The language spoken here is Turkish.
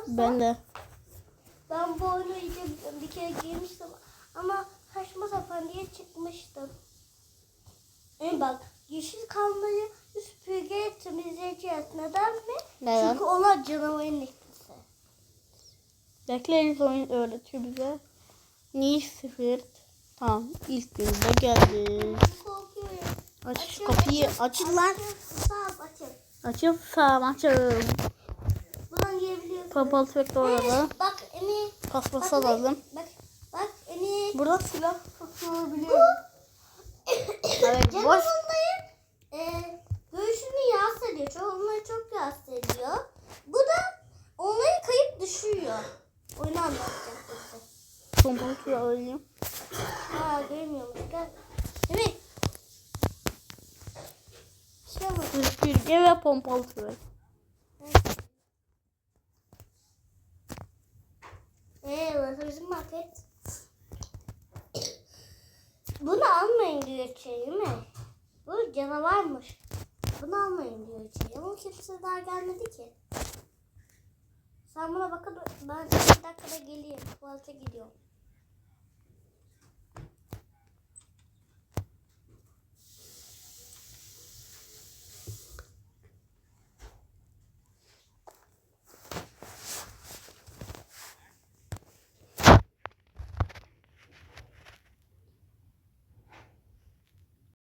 istiyorsan. Ben de. Ben bu oyunu iyice bir kere girmiştim ama saçma sapan diye çıkmıştım. E bak yeşil kalmayı süpürge temizleyeceğiz. Neden mi? Neden? Çünkü onlar canavarın etkisi. Bekleriz oyun öğretiyor bize. Niye sıfır? Tamam ilk günde geldi. Aç şu kapıyı açın lan. Açın, sağ açın. Açın sağ açın. Buradan girebiliyorsun. Pompalı tüfek de orada. Bak Emi. Paspası Bak, alalım. Bak bak Emi. Burada silah tutulabiliyor. evet boş. E, görüşünü rahatsız ediyor. Çok, onları çok rahatsız ediyor. Bu da onları kayıp düşürüyor. Oyunu anlatacak bize. Pompalı tüfek alayım. Aa görmüyormuş. Gel. Emi. Mi? Süpürge ve pompalı tüfek. Burası bizim market. Bunu almayın diyor içeri değil mi? Bu canavarmış. Bunu almayın diyor içeri. Ama kimse daha gelmedi ki. Sen buna bakın ben iki dakikada geleyim. Tuvalete gidiyorum.